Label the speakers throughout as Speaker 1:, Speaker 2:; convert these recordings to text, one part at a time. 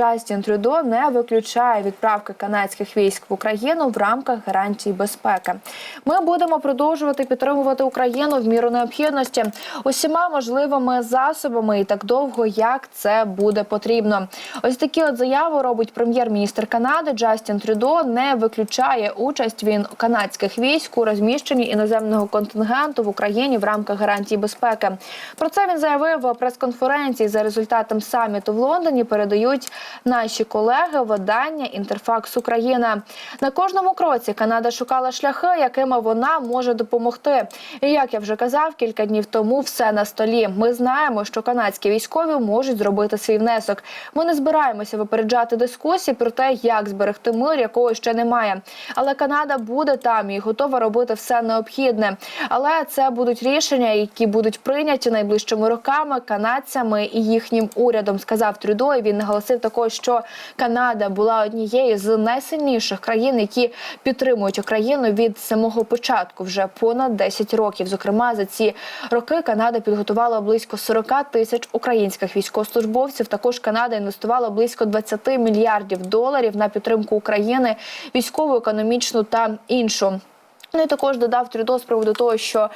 Speaker 1: Джастін Трюдо не виключає відправки канадських військ в Україну в рамках гарантій безпеки. Ми будемо продовжувати підтримувати Україну в міру необхідності усіма можливими засобами і так довго, як це буде потрібно. Ось такі от заяви робить прем'єр-міністр Канади Джастін Трюдо. Не виключає участь він канадських військ у розміщенні іноземного контингенту в Україні в рамках гарантій безпеки. Про це він заявив в прес-конференції за результатом саміту в Лондоні. Передають наші колеги видання Інтерфакс Україна. На кожному кроці Канада шукала шляхи, якими вона може допомогти. І як я вже казав, кілька днів тому все на столі. Ми знаємо, що канадські військові можуть зробити свій внесок. Ми не збираємося випереджати дискусії про те, як зберегти мир, якого ще немає. Але Канада буде там і готова робити все необхідне. Але це будуть рішення, які будуть прийняті найближчими роками канадцями і їхнім урядом. Сказав Трюдо. І Він наголосив також, що Канада була однією з найсильніших країн, які підтримують Україну від самого початку, вже понад 10 років. Зокрема, за ці роки Канада підготувала близько 40 тисяч українських військовослужбовців. Також Канада інвестувала близько 20 мільярдів доларів на підтримку України, військову, економічну та іншу. Ну і також додав Трюдо з приводу того, що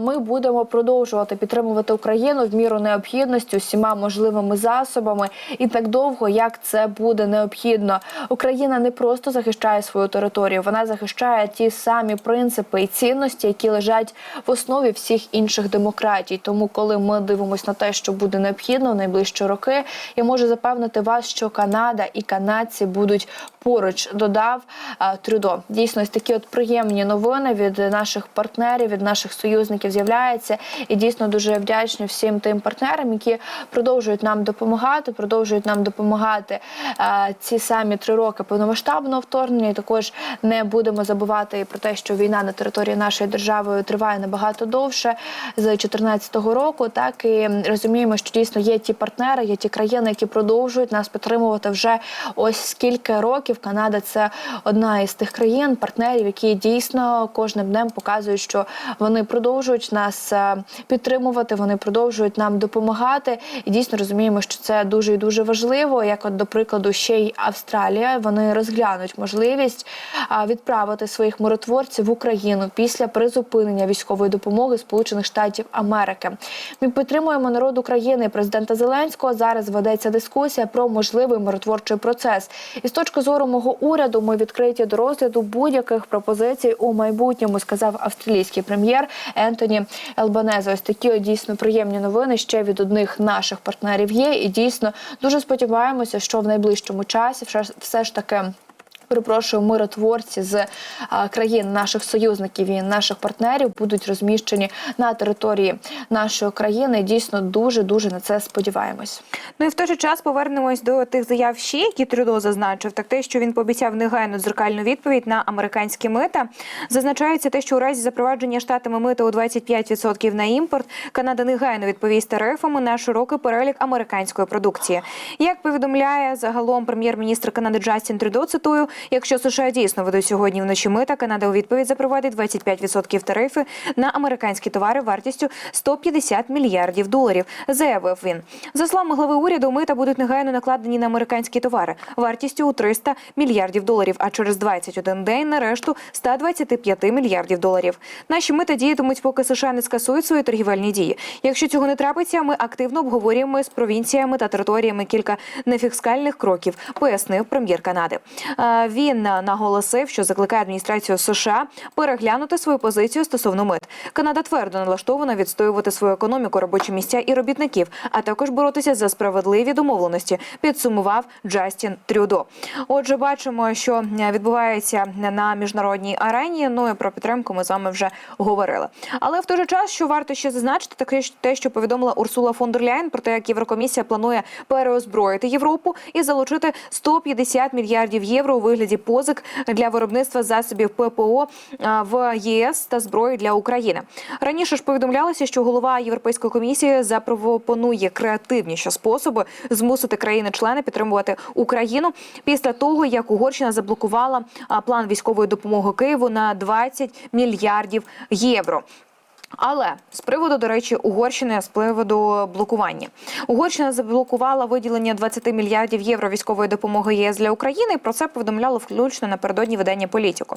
Speaker 1: ми будемо продовжувати підтримувати Україну в міру необхідності усіма можливими засобами і так довго, як це буде необхідно. Україна не просто захищає свою територію, вона захищає ті самі принципи і цінності, які лежать в основі всіх інших демократій. Тому, коли ми дивимося на те, що буде необхідно в найближчі роки, я можу запевнити вас, що Канада і канадці будуть поруч. Додав а, Трюдо. Дійсно, ось такі от приємні новини від наших партнерів, від наших союзників з'являється. І дійсно дуже вдячні всім тим партнерам, які продовжують нам допомагати, продовжують нам допомагати е, ці самі три роки повномасштабного вторгнення. І також не будемо забувати про те, що війна на території нашої держави триває набагато довше з 2014 року. Так і розуміємо, що дійсно є ті партнери, є ті країни, які продовжують нас підтримувати вже ось скільки років. Канада це одна із тих країн, партнерів, які дійсно кожним днем показують, що вони продовжують нас е, підтримувати, вони продовжують нам допомагати. І дійсно розуміємо, що це дуже і дуже важливо. Як, от, до прикладу, ще й Австралія, вони розглянуть можливість відправити своїх миротворців в Україну після призупинення військової допомоги Сполучених Штатів Америки. Ми підтримуємо народ України, президента Зеленського. Зараз ведеться дискусія про можливий миротворчий процес. І з точки зору мого уряду, ми відкриті до розгляду будь-яких пропозицій у майбутньому, сказав австралійський прем'єр Ентоні Елбанезе. Ось такі дійсно приємні новини ще від одних наших партнерів є. І дійсно дуже сподіваємося, що в найближчому часі все ж таки. Перепрошую, миротворці з країн наших союзників і наших партнерів будуть розміщені на території нашої країни. Дійсно, дуже дуже на це сподіваємось.
Speaker 2: Ну і в той же час повернемось до тих заяв ще, які Трюдо зазначив. Так те, що він пообіцяв негайну дзеркальну відповідь на американські мита. Зазначається те, що у разі запровадження штатами мита у 25% на імпорт Канада негайно відповість тарифами на широкий перелік американської продукції. Як повідомляє загалом прем'єр-міністр Канади Джастін Трюдо, цитую, якщо США дійсно ведуть сьогодні вночі мита, Канада у відповідь запровадить 25% тарифи на американські товари вартістю 150 мільярдів доларів. Заявив він. За словами глави уряду, мита будуть негайно накладені на американські товари вартістю у 300 мільярдів доларів, а через 21 день на решту 125 мільярдів доларів. Наші мита діятимуть, поки США не скасують свої торгівельні дії. Якщо цього не трапиться, ми активно обговорюємо з провінціями та територіями кілька нефіскальних кроків, пояснив прем'єр Канади. Він наголосив, що закликає адміністрацію США переглянути свою позицію стосовно мит. Канада твердо налаштована відстоювати свою економіку, робочі місця і робітників, а також боротися за справедливі домовленості. Підсумував Джастін Трюдо. Отже, бачимо, що відбувається на міжнародній арені. Ну і про підтримку ми з вами вже говорили. Але в той же час, що варто ще зазначити, таке те, що повідомила Урсула фон дер Ляйн про те, як Єврокомісія планує переозброїти Європу і залучити 150 мільярдів євро у вигляді позик для виробництва засобів ППО в ЄС та зброї для України. Раніше ж повідомлялося, що голова Європейської комісії запропонує креативніші способи змусити країни-члени підтримувати Україну після того, як Угорщина заблокувала план військової допомоги Києву на 20 мільярдів євро. Але з приводу, до речі, Угорщини з приводу блокування Угорщина заблокувала виділення 20 мільярдів євро військової допомоги ЄС для України. Про це повідомляло включно напередодні видання політику.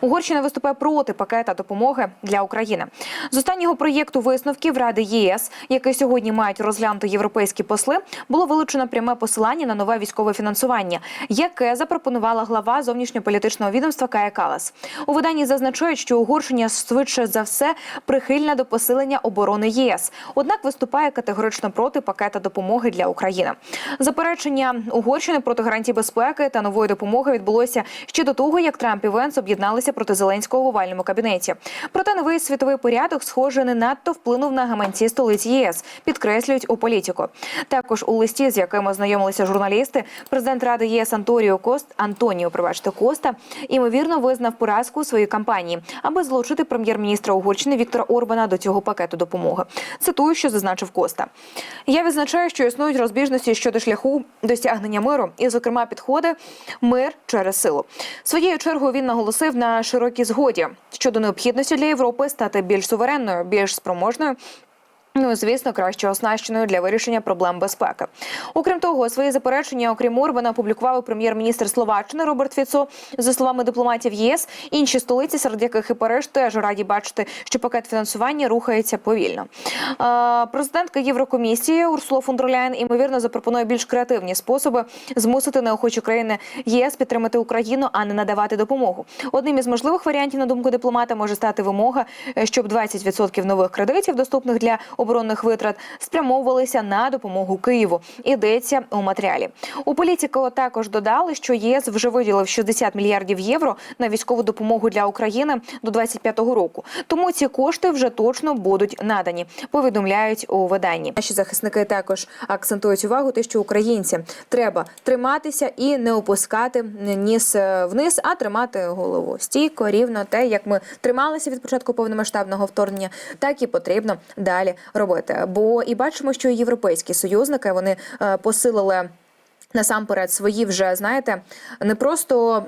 Speaker 2: Угорщина виступає проти пакета допомоги для України. З останнього проєкту висновків Ради ЄС, який сьогодні мають розглянути європейські посли, було вилучено пряме посилання на нове військове фінансування, яке запропонувала глава зовнішньополітичного відомства Кая Калас. У виданні зазначають, що Угорщина швидше за все прихильна до посилення оборони ЄС, однак виступає категорично проти пакета допомоги для України. Заперечення Угорщини проти гарантій безпеки та нової допомоги відбулося ще до того, як Трамп і Венс об'єдналися проти Зеленського в овальному кабінеті. Проте новий світовий порядок, схоже, не надто вплинув на гаманці столиці ЄС, підкреслюють у політику. Також у листі, з яким ознайомилися журналісти, президент Ради ЄС Анторіо Кост Антоніо, пробачте Коста, ймовірно визнав поразку у своїй кампанії, аби злучити прем'єр-міністра Угорщини Віктора Орбана до цього пакету допомоги. Цитую, що зазначив Коста. Я відзначаю, що існують розбіжності щодо шляху досягнення миру, і, зокрема, підходи мир через силу. Своєю чергою він наголосив на широкій згоді щодо необхідності для Європи стати більш суверенною, більш спроможною. Ну, звісно, краще оснащеною для вирішення проблем безпеки. Окрім того, свої заперечення, окрім Орбана, опублікував прем'єр-міністр Словаччини Роберт Фіцо. За словами дипломатів ЄС, інші столиці, серед яких і Париж, теж раді бачити, що пакет фінансування рухається повільно. Е, Президентка Єврокомісії Урсула фон дер Ляєн, ймовірно запропонує більш креативні способи змусити неохочі країни ЄС підтримати Україну, а не надавати допомогу. Одним із можливих варіантів, на думку дипломата, може стати вимога, е, щоб 20% нових кредитів, доступних для оборонних витрат, спрямовувалися на допомогу Києву. Йдеться у матеріалі. У політико також додали, що ЄС вже виділив 60 мільярдів євро на військову допомогу для України до 25-го року. Тому ці кошти вже точно будуть надані. Повідомляють у виданні. Наші захисники також акцентують увагу, те, що українцям треба триматися і не опускати ніс е, вниз, а тримати голову стійко, рівно те, як ми трималися від початку повномасштабного вторгнення, так і потрібно далі робити. Бо і бачимо, що європейські союзники вони е, посилили. Насамперед, свої вже знаєте, не просто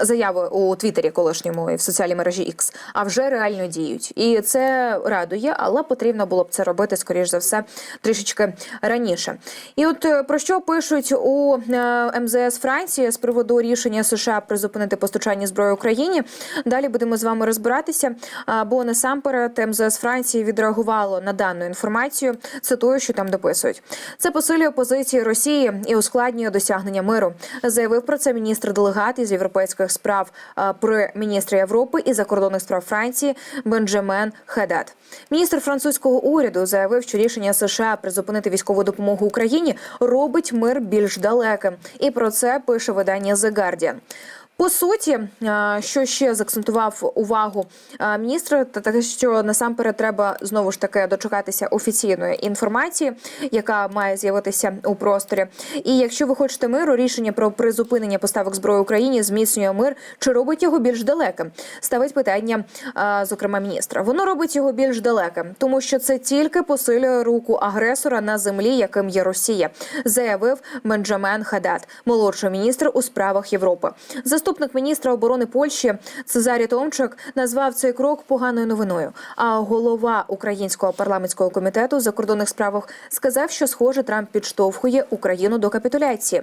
Speaker 2: заяви у Твіттері колишньому і в соціальній мережі X, а вже реально діють. І це радує, але потрібно було б це робити, скоріш за все, трішечки раніше. І от е, про що пишуть у е, МЗС Франції з приводу рішення США призупинити постачання зброї Україні. Далі будемо з вами розбиратися. Бо насамперед МЗС Франції відреагувало на дану інформацію. Цитую, що там дописують. Це посилює позиції Росії і ускладнює досягнення миру. Заявив про це міністр делегат із європейських справ а, при міністрі Європи і закордонних справ Франції Бенджамен Хедат. Міністр французького уряду заявив, що рішення США призупинити військову допомогу Україні робить мир більш далеким. І про це пише видання The Guardian. По суті, що ще заакцентував увагу а, міністра, та те, що насамперед треба знову ж таки дочекатися офіційної інформації, яка має з'явитися у просторі. І якщо ви хочете миру, рішення про призупинення поставок зброї Україні зміцнює мир чи робить його більш далеким? Ставить питання, зокрема, міністра. Воно робить його більш далеким, тому що це тільки посилює руку агресора на землі, яким є Росія, заявив Бенджамен Хадат, молодший міністр у справах Європи. Заступник міністра оборони Польщі Цезарі Томчик назвав цей крок поганою новиною. А голова українського парламентського комітету закордонних справах сказав, що схоже Трамп підштовхує Україну до капітуляції.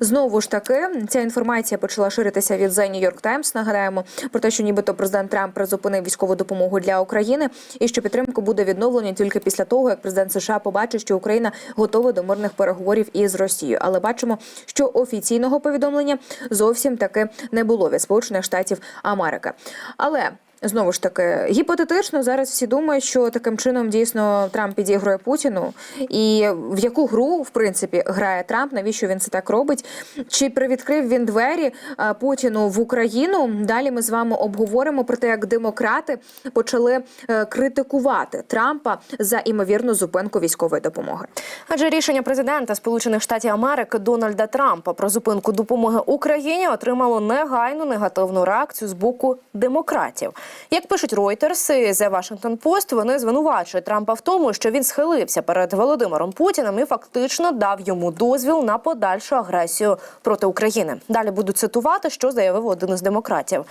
Speaker 2: Знову ж таки, ця інформація почала ширитися від The New York Times. Нагадаємо про те, що нібито президент Трамп призупинив військову допомогу для України, і що підтримка буде відновлена тільки після того, як президент США побачить, що Україна готова до мирних переговорів із Росією. Але бачимо, що офіційного повідомлення зовсім таки не було від Сполучених Штатів Америки. Але Знову ж таки, гіпотетично зараз всі думають, що таким чином дійсно Трамп підігрує Путіну, і в яку гру в принципі грає Трамп, навіщо він це так робить? Чи привідкрив він двері Путіну в Україну? Далі ми з вами обговоримо про те, як демократи почали е, критикувати Трампа за імовірну зупинку військової допомоги.
Speaker 3: Адже рішення президента Сполучених Штатів Америки Дональда Трампа про зупинку допомоги Україні отримало негайну негативну реакцію з боку демократів. Як пишуть Reuters і The Washington Post, вони звинувачують Трампа в тому, що він схилився перед Володимиром Путіним і фактично дав йому дозвіл на подальшу агресію проти України. Далі буду цитувати, що заявив один із демократів.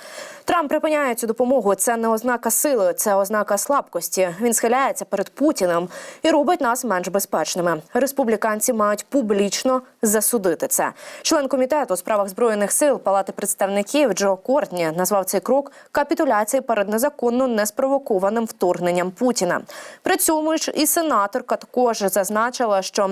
Speaker 3: Трамп припиняє цю допомогу. Це не ознака сили, це ознака слабкості. Він схиляється перед Путіним і робить нас менш безпечними. Республіканці мають публічно засудити це. Член комітету у справах збройних сил Палати представників Джо Кортні назвав цей крок капітуляцією перед незаконно неспровокованим вторгненням Путіна. При цьому ж і сенаторка також зазначила, що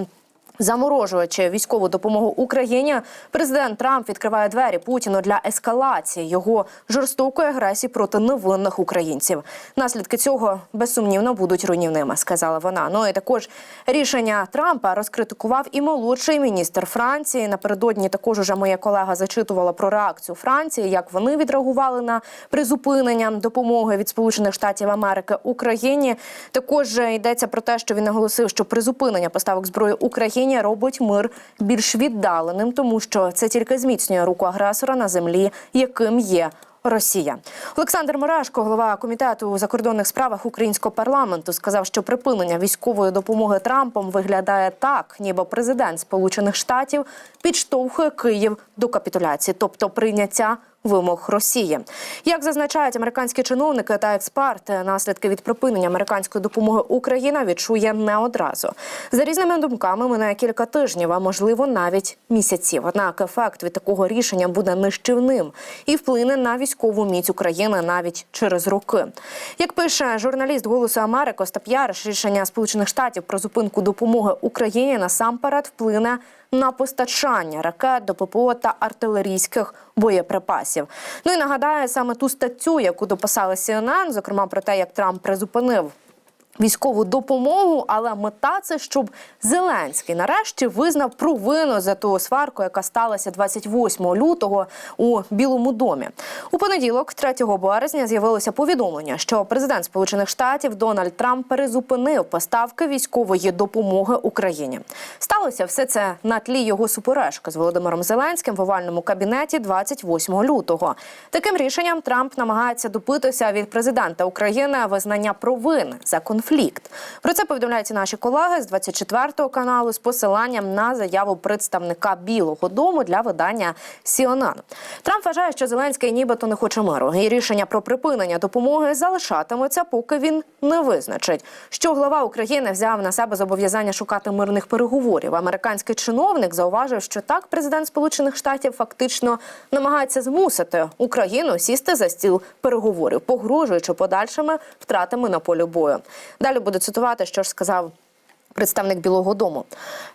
Speaker 3: Заморожуючи військову допомогу Україні, президент Трамп відкриває двері Путіну для ескалації його жорстокої агресії проти невинних українців. Наслідки цього безсумнівно будуть руйнівними, сказала вона. Ну і також рішення Трампа розкритикував і молодший міністр Франції. Напередодні також уже моя колега зачитувала про реакцію Франції, як вони відреагували на призупинення допомоги від Сполучених Штатів Америки Україні. Також йдеться про те, що він наголосив, що призупинення поставок зброї Україні робить мир більш віддаленим, тому що це тільки зміцнює руку агресора на землі, яким є. Росія Олександр Мурашко, голова комітету у закордонних справах українського парламенту, сказав, що припинення військової допомоги Трампом виглядає так, ніби президент Сполучених Штатів підштовхує Київ до капітуляції, тобто прийняття вимог Росії. Як зазначають американські чиновники та експерти, наслідки від припинення американської допомоги Україна відчує не одразу. За різними думками минає кілька тижнів, а можливо навіть місяців. Однак ефект від такого рішення буде нищівним і вплине на військову міць України навіть через роки. Як пише журналіст Голосу Америки Остап Яриш, рішення Сполучених Штатів про зупинку допомоги Україні насамперед вплине на постачання ракет до ППО та артилерійських боєприпасів. Ну і нагадаю саме ту статтю, яку дописали CNN, зокрема про те, як Трамп призупинив. Військову допомогу, але мета це щоб Зеленський нарешті визнав провину за ту сварку, яка сталася 28 лютого у Білому домі. У понеділок, 3 березня, з'явилося повідомлення, що президент Сполучених Штатів Дональд Трамп перезупинив поставки військової допомоги Україні. Сталося все це на тлі його суперечки з Володимиром Зеленським в овальному кабінеті 28 лютого. Таким рішенням Трамп намагається допитися від президента України визнання провини за конфлікт. Про це повідомляють наші колеги з 24 каналу з посиланням на заяву представника Білого Дому для видання CNN. Трамп вважає, що Зеленський нібито не хоче миру, і рішення про припинення допомоги залишатиметься, поки він не визначить, що глава України взяв на себе зобов'язання шукати мирних переговорів. Американський чиновник зауважив, що так президент Сполучених Штатів фактично намагається змусити Україну сісти за стіл переговорів, погрожуючи подальшими втратами на полі бою. Далі буду цитувати, що ж сказав. Представник Білого Дому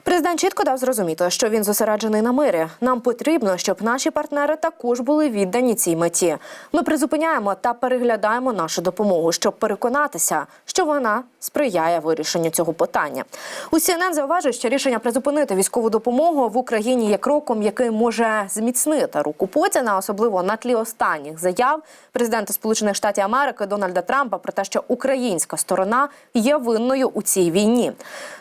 Speaker 3: президент чітко дав зрозуміти, що він зосереджений на мирі. Нам потрібно, щоб наші партнери також були віддані цій меті. Ми призупиняємо та переглядаємо нашу допомогу, щоб переконатися, що вона сприяє вирішенню цього питання. У CNN зауважують, що рішення призупинити військову допомогу в Україні є кроком, який може зміцнити руку Путіна, особливо на тлі останніх заяв президента Сполучених Штатів Америки Дональда Трампа про те, що українська сторона є винною у цій війні.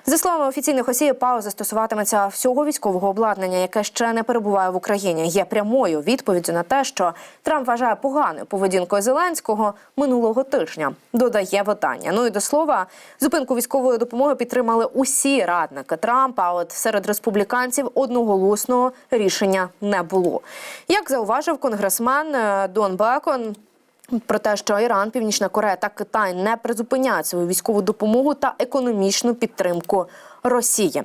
Speaker 3: За словами офіційних осіб, пауза стосуватиметься всього військового обладнання, яке ще не перебуває в Україні. Є прямою відповіддю на те, що Трамп вважає поганою поведінкою Зеленського минулого тижня. Додає видання. Ну і до слова, зупинку військової допомоги підтримали усі радники Трампа. От серед республіканців одноголосного рішення не було. Як зауважив конгресмен е, Дон Бекон. Про те, що Іран, Північна Корея та Китай не призупиняють свою військову допомогу та економічну підтримку Росії.